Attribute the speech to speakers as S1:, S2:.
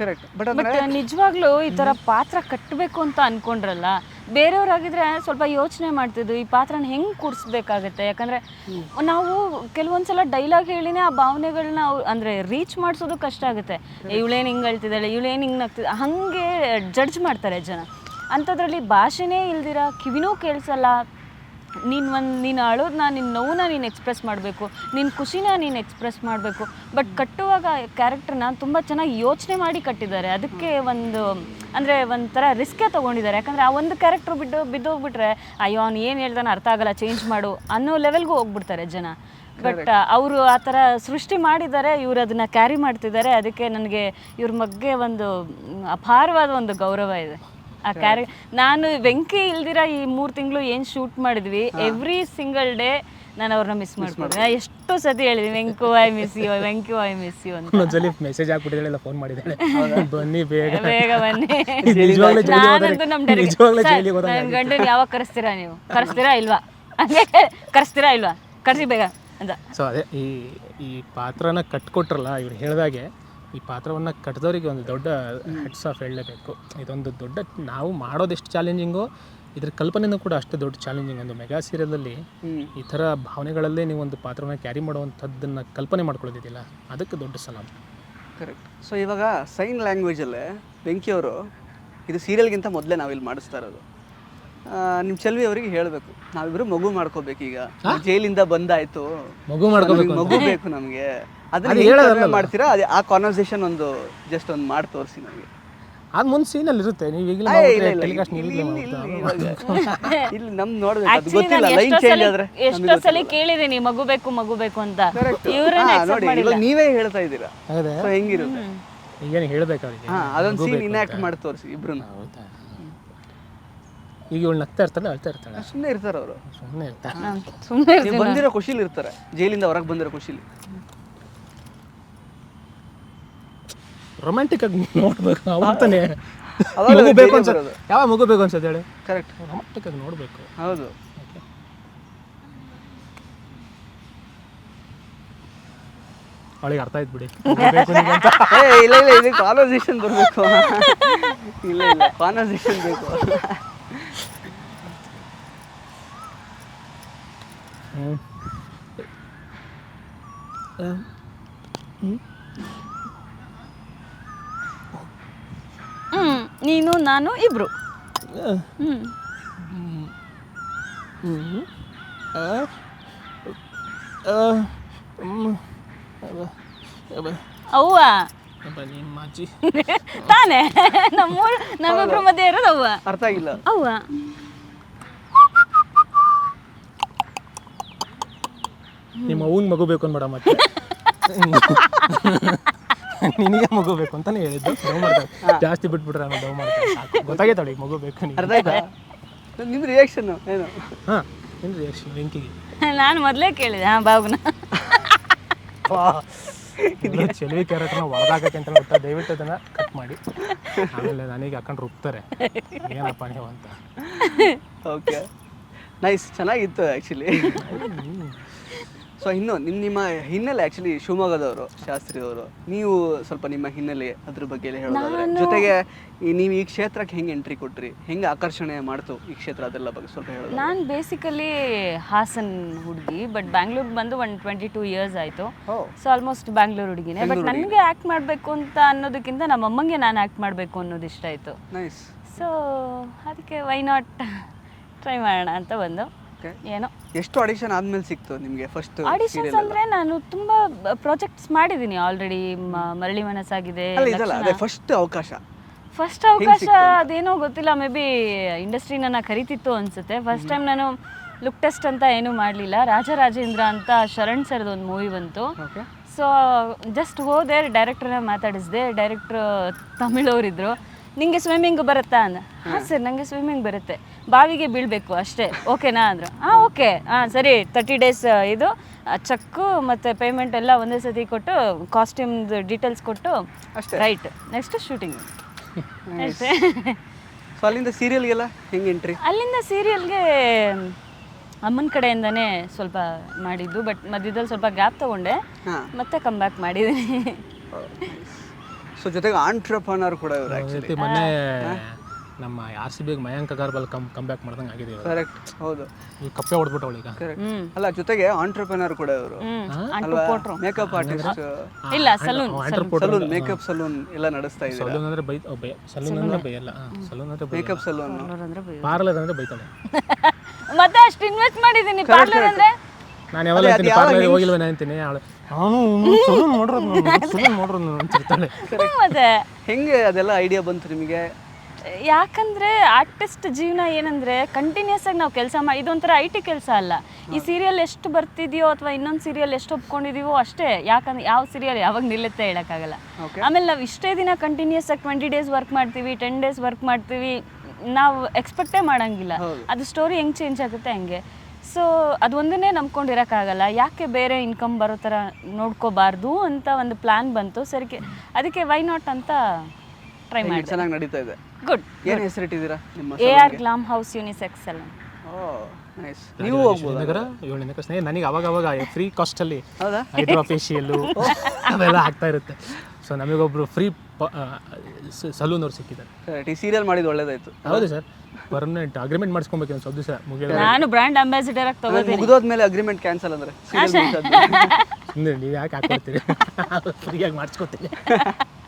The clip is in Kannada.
S1: ಕರೆಕ್ಟ್ ಬಟ್
S2: ಬಟ್ ನಿಜವಾಗ್ಲೂ ಈ ತರ ಪಾತ್ರ ಕಟ್ಟಬೇಕು ಅಂತ ಅನ್ಕೊಂಡ್ರಲ್ಲ ಬೇರೆಯವ್ರಾಗಿದ್ರೆ ಸ್ವಲ್ಪ ಯೋಚನೆ ಮಾಡ್ತಿದ್ದು ಈ ಪಾತ್ರನ ಹೆಂಗ್ ಕೂಡಿಸ್ಬೇಕಾಗತ್ತೆ? ಯಾಕಂದ್ರೆ ನಾವು ಕೆಲವೊಂದ್ಸಲ ಡೈಲಾಗ್ ಹೇಳಿನೇ ಆ ಭಾವನೆಗಳನ್ನ ಅಂದ್ರೆ ರೀಚ್ ಮಾಡಿಸೋದು ಕಷ್ಟ ಆಗುತ್ತೆ. ಇವಳೇನ್ ಹಿಂಗ್ ಹೇಳ್ತಿದ್ದಾಳೆ ಇವಳೇನ್ ಹಿಂಗ್ ನಗ್ತಿದ್ದ ಹಂಗೆ ಜಡ್ಜ್ ಮಾಡ್ತಾರೆ ಜನ. ಅಂಥದ್ರಲ್ಲಿ ಭಾಷೆನೇ ಇಲ್ದಿರ ಕಿವಿನೂ ಕೇಳಿಸಲ್ಲ ನೀನು ಒಂದು ನೀನು ಅಳೋದನ್ನ ನಿನ್ನ ನೋವನ್ನ ನೀನು ಎಕ್ಸ್ಪ್ರೆಸ್ ಮಾಡಬೇಕು. ನಿನ್ನ ಖುಷಿನ ನೀನು ಎಕ್ಸ್ಪ್ರೆಸ್ ಮಾಡಬೇಕು. ಬಟ್ ಕಟ್ಟುವಾಗ ಕ್ಯಾರೆಕ್ಟರ್ನ ತುಂಬ ಚೆನ್ನಾಗಿ ಯೋಚನೆ ಮಾಡಿ ಕಟ್ಟಿದ್ದಾರೆ. ಅದಕ್ಕೆ ಒಂದು ಅಂದರೆ ಒಂಥರ ರಿಸ್ಕೇ ತೊಗೊಂಡಿದ್ದಾರೆ. ಯಾಕಂದರೆ ಆ ಒಂದು ಕ್ಯಾರೆಕ್ಟ್ರ್ ಬಿಟ್ಟು ಬಿದ್ದೋಗ್ಬಿಟ್ರೆ ಅಯ್ಯೋ ಅವ್ನು ಏನು ಹೇಳ್ದಾನೆ ಅರ್ಥ ಆಗಲ್ಲ ಚೇಂಜ್ ಮಾಡು ಅನ್ನೋ ಲೆವೆಲ್ಗೂ ಹೋಗ್ಬಿಡ್ತಾರೆ ಜನ. ಬಟ್ ಅವರು ಆ ಥರ ಸೃಷ್ಟಿ ಮಾಡಿದ್ದಾರೆ ಇವರು ಅದನ್ನು ಕ್ಯಾರಿ ಮಾಡ್ತಿದ್ದಾರೆ. ಅದಕ್ಕೆ ನನಗೆ ಇವ್ರ ಬಗ್ಗೆ ಒಂದು ಅಪಾರವಾದ ಒಂದು ಗೌರವ ಇದೆ. ಆ ಕ್ಯಾರೆ ನಾನು ವೆಂಕಿ ಇಲ್ದಿರ ಈ ಮೂರು ತಿಂಗಳು ಏನು ಶೂಟ್ ಮಾಡಿದ್ವಿ ಎವ್ರಿ ಸಿಂಗಲ್ ಡೇ ನಾನು ಅವ್ರನ್ನ ಮಿಸ್ ಮಾಡ್ಕೊಂಡೆ ಎಷ್ಟು ಸತಿ ಹೇಳಿದ್ವಿ Venku I miss you Venku I miss you ಅಂತ.
S3: ಒಂದ್ಸಲಿ ಮೆಸೇಜ್ ಹಾಕ್ಬಿಟ್ಟಿದ್ದಾಳೆ ಫೋನ್ ಮಾಡಿದ್ದಾಳೆ. ಬನ್ನಿ ಬೇಗ.
S2: ಬೇಗ ಬನ್ನಿ. ನಾನಂತೂ ನಮ್ಮ ಡೈರೆಕ್ಟ್
S3: ನಿಜವಾಗ್ಲೂ
S2: ನನ್ನ ಗಂಡನ ಯಾವಾಗ ಕರೆಸ್ತೀರಾ ನೀವು? ಕರೆಸ್ತೀರಾ ಇಲ್ವಾ? ಹಂಗೆ ಕರೆಸ್ತೀರಾ ಇಲ್ವಾ? ಕರೆಸಿ ಬೇಗ ಅಂತ.
S3: ಸೊ ಅದೇ ಈ ಈ ಪಾತ್ರನ ಕಟ್ಕೊಟ್ರಲ್ಲ ಇವ್ರು ಹೇಳಿದಾಗೆ ಈ ಪಾತ್ರವನ್ನು ಕಟ್ಟಿದವರಿಗೆ ಒಂದು ದೊಡ್ಡ ಹೆಡ್ಸ್ ಆಫ್ ಹೇಳಲೇಬೇಕು. ಇದೊಂದು ದೊಡ್ಡ ನಾವು ಮಾಡೋದೆಷ್ಟು ಚಾಲೆಂಜಿಂಗು ಇದ್ರ ಕಲ್ಪನೆನೂ ಕೂಡ ಅಷ್ಟು ದೊಡ್ಡ ಚಾಲೆಂಜಿಂಗ್ ಒಂದು ಮೆಗಾ ಸೀರಿಯಲಲ್ಲಿ ಈ ಥರ ಭಾವನೆಗಳಲ್ಲೇ ನೀವು ಒಂದು ಪಾತ್ರವನ್ನು ಕ್ಯಾರಿ ಮಾಡುವಂಥದ್ದನ್ನು ಕಲ್ಪನೆ ಮಾಡ್ಕೊಳ್ಳೋದಿದೆಯಲ್ಲ ಅದಕ್ಕೆ ದೊಡ್ಡ ಸಲಾಮ್
S1: ಕರೆಕ್ಟ್ ಸೊ ಇವಾಗ ಸೈನ್ ಲ್ಯಾಂಗ್ವೇಜಲ್ಲೇ ಬೆಂಕಿಯವರು ಇದು ಸೀರಿಯಲ್ಗಿಂತ ಮೊದಲೇ ನಾವಿಲ್ಲಿ ಮಾಡಿಸ್ತಾ ಇರೋದು. ನಿಮ್ಮ ಚೆಲ್ವಿ ಅವರಿಗೆ ಹೇಳಬೇಕು. ನಾವಿಬ್ರು ಮಗು ಮಾಡ್ಕೋಬೇಕು ಈಗ. ಜೈಲಿಂದ ಬಂದಾಯ್ತು.
S3: ಮಗು ಮಾಡ್ಕೋಬೇಕು
S1: ನಮ್ಗೆ ಮಗು ಬೇಕು ನಮಗೆ. ಅದನ್ನ
S3: ಹೇಳೋದಲ್ಲ.
S1: ಮಾಡ್ತೀರಾ? ಅದೇ ಆ ಕಾನ್ವರ್ಸೇಷನ್ ಒಂದು ಜಸ್ಟ್ ಒಂದು ಮಾಡಿ ತೋರಿಸಿ ನಮಗೆ.
S3: ಅದು ಮುಂದೆ ಸೀನಲ್ಲಿ ಇರುತ್ತೆ. ನೀವು ಈಗಲೇ ಟೆಲಿಕಾಸ್ಟ್
S1: ಇಲ್ಲಿ- ನಮ್ ನೋಡ್ಬೇಕು. ಅದು ಗೊತ್ತಿಲ್ಲ. ಲೈನ್
S2: ಎಷ್ಟೋ
S1: ಚೇಂಜ್
S2: ಸಲ
S1: ಆದ್ರೆ
S2: ಎಷ್ಟೋ ಸಲ ಕೇಳಿದೀನಿ ಮಗು ಬೇಕು ಮಗು ಬೇಕು ಅಂತ. ಇವ್ರನ್ನ
S1: ನೋಡಿ ಇವಾಗ ನೀವೇ ಹೇಳ್ತಾ ಇದ್ದೀರಾ? ಸೊ ಹೆಂಗಿರುತ್ತೆ?
S3: ಈಗೇನು ಹೇಳ್ಬೇಕು ಅವರಿಗೆ?
S1: ಹಾ ಅದೊಂದು ಸೀನ್ ಇನ್ಯಾಕ್ಟ್ ಮಾಡಿ ತೋರಿಸಿ ಇಬ್ರು
S3: ಹೌದಾ? ಈಗ ಇವಳು ನಗ್ತಾ ಇರ್ತಾಳೆ ಅಳ್ತಾ ಇರ್ತಾಳೆ.
S1: ಸುಮ್ಮನೆ ಇರ್ತಾರೆ ಅವರು.
S3: ಸುಮ್ಮನೆ ಇರ್ತಾರೆ.
S2: ಸುಮ್ಮನೆ
S1: ನೀವು ಬಂದಿರೋ ಖುಷಿಲಿ ಇರ್ತಾರೆ. ಜೈಲಿಂದ ಹೊರಗೆ ಬಂದಿರೋ ಖುಷಿಲಿ.
S3: ರೊಮ್ಯಾಂಟಿಕ್ ಆಗಿ ನೋಡ್ಬೇಕು ಅವತ್ತಾನೆ
S1: ಅವಾಗ
S3: ಮಗು ಬೇಕು
S1: ಅನ್ಸೋದು.
S3: ಯಾವ ಮಗು ಬೇಕು ಅನ್ಸತ್ತೆ ಹೇಳಿ?
S1: ಕರೆಕ್ಟ್
S3: ರೊಮ್ಯಾಂಟಿಕ್ ಆಗಿ ನೋಡ್ಬೇಕು.
S1: ಹೌದು.
S3: ಅವಳಿಗೆ ಅರ್ಥ ಆಯ್ತು ಬಿಡಿ. ಬೇಕು ನಿಂಗೆ ಅಂತ.
S1: ಏ ಇಲ್ಲ ಇಲ್ಲ ಇದು ಕಾನ್ವರ್ಸೇಷನ್ ಬರಬೇಕು. ಇಲ್ಲ ಇಲ್ಲ ಕಾನ್ವರ್ಸೇಷನ್ ಬೇಕು.
S3: ಹ್ಮ್.
S2: ಹ್ಮ್ ನೀನು ನಾನು ಇಬ್ರು.
S3: ಅಬ್ಬ,
S2: ಅವ್ವ. ತಾನೇ? ನಮ್ಮೂರು ನಮ್ಮಿಬ್ರು ಮಧ್ಯೆ ಇರೋದು ಅವ್ವ.
S1: ಅರ್ಥ ಆಗಿಲ್ಲ.
S2: ಅವ್ವ.
S3: ನಿಮ್ಮ ಅವ್ವನ್ ಮಗು ಬೇಕು ಅನ್ಬೇಡ ಮತ್ತೆ. ನಿನಗೆ ಮಗು ಬೇಕು ಅಂತಾನೆ ಹೇಳಿದ್ದು. ಡವ್ ಮಾಡ್ತಾರೆ. ಜಾಸ್ತಿ ಬಿಟ್ಬಿಟ್ರೆ ನಾನು ಡವ್ ಮಾಡ್ತಾರೆ ಸಾಕು. ಗೊತ್ತಾಗೈತೆ ಅವಳಿಗೆ ಮಗು ಬೇಕು
S1: ಅರ್ಥ ಆಯ್ತಾ? ನಿಮ್ದು ರಿಯಾಕ್ಷನ್ ಏನು?
S3: ಹಾಂ ಏನು ರಿಯಾಕ್ಷನ್ ವೆಂಕಿಗೆ.
S2: ನಾನು ಮೊದಲೇ ಕೇಳಿದೆ ಹಾ ಬಾಬುನ.
S3: ಚೆಲುವಿ ಕ್ಯಾರೆಕ್ಟರ್ನ ಒಳಗಾಗಕ್ಕೆ ಅಂತ ಗೊತ್ತಾ ದಯವಿಟ್ಟು ಅದನ್ನ ಕಟ್ ಮಾಡಿ. ಆಮೇಲೆ ನನಗೆ ಹಾಕೊಂಡು ರುಬ್ತಾರೆ. ಏನಪ್ಪ ನೀವು ಅಂತ.
S1: ಓಕೆ ನೈಸ್ ಚೆನ್ನಾಗಿತ್ತು ಆ್ಯಕ್ಚುಲಿ ಸೊ ಇನ್ನು ನಿಮ್ಮ ನಿಮ್ಮ ಹಿನ್ನೆಲೆ ಆ್ಯಕ್ಚುಲಿ ಶಿವಮೊಗ್ಗದವರು ಶಾಸ್ತ್ರಿಯವರು ನೀವು ಸ್ವಲ್ಪ ನಿಮ್ಮ ಹಿನ್ನೆಲೆ ಅದ್ರ ಬಗ್ಗೆ ಎಲ್ಲ ಹೇಳೋದಾದ್ರೆ ಜೊತೆಗೆ ಈ ನೀವು ಈ ಕ್ಷೇತ್ರಕ್ಕೆ ಹೆಂಗೆ ಎಂಟ್ರಿ ಕೊಟ್ರಿ ಹೆಂಗೆ ಆಕರ್ಷಣೆ ಮಾಡ್ತು ಈ ಕ್ಷೇತ್ರ ಅದೆಲ್ಲ ಬಗ್ಗೆ ಸ್ವಲ್ಪ ಹೇಳೋದು
S2: ನಾನು ಬೇಸಿಕಲಿ ಹಾಸನ್ ಹುಡುಗಿ ಬಟ್ ಬ್ಯಾಂಗ್ಳೂರ್ಗೆ ಬಂದು ಒಂದು ಟ್ವೆಂಟಿ ಟೂ ಇಯರ್ಸ್ ಆಯಿತು.
S1: ಓ.
S2: ಸೊ ಆಲ್ಮೋಸ್ಟ್ ಬ್ಯಾಂಗ್ಳೂರ್ ಹುಡುಗಿನೇ. ಬಟ್ ನನಗೆ ಆ್ಯಕ್ಟ್ ಮಾಡಬೇಕು ಅಂತ ಅನ್ನೋದಕ್ಕಿಂತ ನಮ್ಮ ಅಮ್ಮಂಗೆ ನಾನು ಆ್ಯಕ್ಟ್ ಮಾಡಬೇಕು ಅನ್ನೋದು ಇಷ್ಟ ಆಯಿತು.
S1: ನೈಸ್
S2: ಸೊ ಅದಕ್ಕೆ ವೈ ನಾಟ್ ಟ್ರೈ ಮಾಡೋಣ ಅಂತ ಬಂದು. ಏನೋ?
S1: ಎಷ್ಟು ಆಡಿಷನ್ ಆದ್ಮೇಲೆ ಸಿಕ್ತು ನಿಮಗೆ ಫಸ್ಟ್
S2: ಆಡಿಷನ್ಸ್ ಅಂದ್ರೆ ನಾನು ತುಂಬಾ ಪ್ರಾಜೆಕ್ಟ್ಸ್ ಮಾಡಿದ್ದೀನಿ ಆಲ್ರೆಡಿ ಮರಳಿ ಮನಸ್ಸಾಗಿದೆ
S1: ಅದೇ ಫಸ್ಟ್ ಅವಕಾಶ.
S2: ಫಸ್ಟ್ ಅವಕಾಶ ಅದೇನೋ ಗೊತ್ತಿಲ್ಲ ಮೇ ಬಿ ಇಂಡಸ್ಟ್ರಿ ನನ್ನ ಕರಿತಿತ್ತು ಅನ್ಸುತ್ತೆ. ಫಸ್ಟ್ ಟೈಮ್ ನಾನು ಲುಕ್ ಟೆಸ್ಟ್ ಅಂತ ಏನೂ ಮಾಡಲಿಲ್ಲ. ರಾಜರಾಜೇಂದ್ರ ಅಂತ ಶರಣ್ ಸರ್ದು ಒಂದು ಮೂವಿ ಬಂತು. ಸೊ ಜಸ್ಟ್ ಹೋದೆ ಡೈರೆಕ್ಟ್ರನ್ನ ಮಾತಾಡಿಸಿದೆ. ಡೈರೆಕ್ಟ್ರ್ ತಮಿಳವರಿದ್ರು. ನಿಂಗೆ ಸ್ವಿಮ್ಮಿಂಗ್ ಬರುತ್ತಾ ಅಂದ. ಹಾಂ ಸರ್ ನನಗೆ ಸ್ವಿಮ್ಮಿಂಗ್ ಬರುತ್ತೆ. ಬಾವಿಗೆ ಬೀಳಬೇಕು ಅಷ್ಟೇ. ಓಕೆನಾ ಅಂದರು. ಹಾಂ ಓಕೆ ಹಾಂ ಸರಿ ತರ್ಟಿ ಡೇಸ್ ಇದು ಚೆಕ್ಕು ಮತ್ತು ಪೇಮೆಂಟ್ ಎಲ್ಲ ಒಂದೇ ಸತಿ ಕೊಟ್ಟು ಕಾಸ್ಟ್ಯೂಮ್ದು ಡೀಟೇಲ್ಸ್ ಕೊಟ್ಟು
S1: ಅಷ್ಟೇ.
S2: ರೈಟ್ ನೆಕ್ಸ್ಟ್ ಶೂಟಿಂಗ್ ಅಷ್ಟೇ
S1: ಸೊ ಅಲ್ಲಿಂದ ಸೀರಿಯಲ್ಗೆಲ್ಲ ಹೆಂಗೆ ಎಂಟ್ರಿ
S2: ಅಲ್ಲಿಂದ ಸೀರಿಯಲ್ಗೆ ಅಮ್ಮನ ಕಡೆಯಿಂದನೇ ಸ್ವಲ್ಪ ಮಾಡಿದ್ದು ಬಟ್ ಮಧ್ಯದಲ್ಲಿ ಸ್ವಲ್ಪ ಗ್ಯಾಪ್ ತಗೊಂಡೆ. ಮತ್ತೆ ಕಮ್ ಬ್ಯಾಕ್ ಮಾಡಿದ್ದೀನಿ
S1: ಸೊ ಜೊತೆಗೆ ಆಂಟ್ರಪ್ರನರ್ ಕೂಡ ಇವರು
S3: ಆಕ್ಚುಲಿ ಮೊನ್ನೆ ನಮ್ಮ ಆರ್ ಸಿ ಬಿಗೆ Mayank Agarwal come come back ಮಾಡ್ದಂಗೆ ಆಗಿದೆ
S1: ಕರೆಕ್ಟ್ ಹೌದು.
S3: ಈ ಕಪ್ಪೆ ಹೊಡೆದ್ಬಿಟ್ಟವಳು ಈಗ
S1: ಕರೆಕ್ಟ್ ಅಲ್ಲ ಜೊತೆಗೆ ಆಂಟ್ರಪ್ರನರ್ ಕೂಡ ಇವರು. ಅಲ್ವಾ? ಮೇಕಪ್ ಆರ್ಟಿಸ್ಟ್
S2: ಇಲ್ಲ ಸಲೂನ್
S1: ಸಲೂನ್ ಮೇಕಪ್ ಸಲೂನ್ ಎಲ್ಲ ನಡೆಸ್ತಾ ಇದ್ದಾರೆ?
S3: ಸಲೂನ್ ಅಂದ್ರೆ ಬೈ ಬೈ ಸಲೂನ್ ಅಂದ್ರೆ ಬೈಯಲ್ಲ ಸಲೂನ್ ಅಂದ್ರೆ ಬೈ
S1: ಮೇಕಪ್ ಸಲೂನ್
S3: ಪಾರ್ಲರ್ ಅಂದ್ರೆ ಬೈತಾಳೆ.
S2: ಮತ್ತೆ ಅಷ್ಟು ಇನ್ವೆಸ್ಟ್ ಮಾಡಿದ್ದೀನಿ ಪಾರ್ಲರ್ ಅಂದ್ರೆ?
S3: ನಾನು ಯಾವಾಗ ಅಂತೀನಿ ಪಾರ್ಲರ್ ಹೋಗಿಲ್ವೇನೆ ಅಂತೀನಿ ಅವಳು ನೋಡ್ರೋದು ನೋಡ್ರೋದು ಅಂತಿರ್ತಾಳೆ
S2: ಮತ್ತೆ
S1: ಹೆಂಗೆ ಅದೆಲ್ಲ ಐಡಿಯಾ ಬಂತು ನಿಮಗೆ?
S2: ಯಾಕಂದ್ರೆ ಆರ್ಟಿಸ್ಟ್ ಜೀವನ ಏನಂದ್ರೆ ಕಂಟಿನ್ಯೂಸ್ ಆಗಿ ನಾವು ಕೆಲಸ ಮಾಡಿ ಇದೊಂಥರ ಐ ಟಿ ಕೆಲಸ ಅಲ್ಲ. ಈ ಸೀರಿಯಲ್ ಎಷ್ಟು ಬರ್ತಿದೆಯೋ ಅಥವಾ ಇನ್ನೊಂದು ಸೀರಿಯಲ್ ಎಷ್ಟು ಒಪ್ಕೊಂಡಿದೀವೋ ಅಷ್ಟೇ ಯಾಕಂದ್ರೆ ಯಾವ ಸೀರಿಯಲ್ ಯಾವಾಗ ನಿಲ್ಲುತ್ತೆ ಹೇಳಕ್ಕಾಗಲ್ಲ. ಆಮೇಲೆ ನಾವು ಇಷ್ಟೇ ದಿನ ಕಂಟಿನ್ಯೂಸ್ ಆಗಿ ಟ್ವೆಂಟಿ ಡೇಸ್ ವರ್ಕ್ ಮಾಡ್ತೀವಿ ಟೆನ್ ಡೇಸ್ ವರ್ಕ್ ಮಾಡ್ತೀವಿ ನಾವು ಎಕ್ಸ್ಪೆಕ್ಟೇ ಮಾಡಂಗಿಲ್ಲ. ಅದು ಸ್ಟೋರಿ ಹೆಂಗೆ ಚೇಂಜ್ ಆಗುತ್ತೆ ಹಂಗೆ. ಸೊ ಅದೊಂದನ್ನೇ ನಂಬ್ಕೊಂಡಿರೋಕ್ಕಾಗಲ್ಲ. ಯಾಕೆ ಬೇರೆ ಇನ್ಕಮ್ ಬರೋ ಥರ ನೋಡ್ಕೋಬಾರ್ದು ಅಂತ ಒಂದು ಪ್ಲ್ಯಾನ್ ಬಂತು. ಸರಿಕೆ ಅದಕ್ಕೆ ವೈ ನಾಟ್ ಅಂತ ಟ್ರೈ ಮಾಡಿ
S1: ಚೆನ್ನಾಗಿ ನಡೀತಾ ಇದೆ.
S2: ಗುಡ್
S1: ಏನು ಹೆಸರಿಟ್ಟಿದ್ದೀರಾ ನಿಮ್ಮ
S2: A R glam house unisex ಅಲ್ಲ.
S1: ನೀವು ಹೋಗ್ಬೋದು?
S3: ನಗರ ಏಳನೇ ನನಗೆ ಅವಾಗ ಅವಾಗ ಫ್ರೀ ಕಾಸ್ಟಲ್ಲಿ
S1: ಹೌದಾ?
S3: ಹೈಡ್ರಾ ಫೇಶಿಯಲ್ಲು ಅವೆಲ್ಲ ಆಗ್ತಾ ಇರುತ್ತೆ. ಸೊ ನಮಗೊಬ್ರು ಫ್ರೀ ಸಲೂನ್ ಅವ್ರು ಸಿಕ್ಕಿದ್ದಾರೆ.
S1: ಕರೆಕ್ಟ್ ಈ ಸೀರಿಯಲ್ ಮಾಡಿದ ಒಳ್ಳೇದಾಯ್ತು.
S3: ಹೌದು ಸರ್. ಪರ್ಮನೆಂಟ್ ಅಗ್ರಿಮೆಂಟ್ ಮಾಡಿಸ್ಕೊಬೇಕು ಒಂದು ಸ್ವಲ್ಪ ದಿವಸ ಮುಗಿಯೋದು
S2: ನಾನು ಬ್ರ್ಯಾಂಡ್ ಅಂಬಾಸಿಡರ್ ಆಗಿ ತಗೋತೀನಿ.
S1: ಮುಗಿದೋದ್ಮೇಲೆ ಅಗ್ರಿಮೆಂಟ್ ಕ್ಯಾನ್ಸಲ್ ಅಂದ್ರೆ serial ಮುಗ್ದಾದ್ಮೇಲೆ.
S3: ನೀವು ಯಾಕೆ ಹಾಕ್ಕೊಡ್ತೀರಿ? ಫ್ರೀಯಾಗಿ ಮಾಡಿಸ್ಕೊತೀನಿ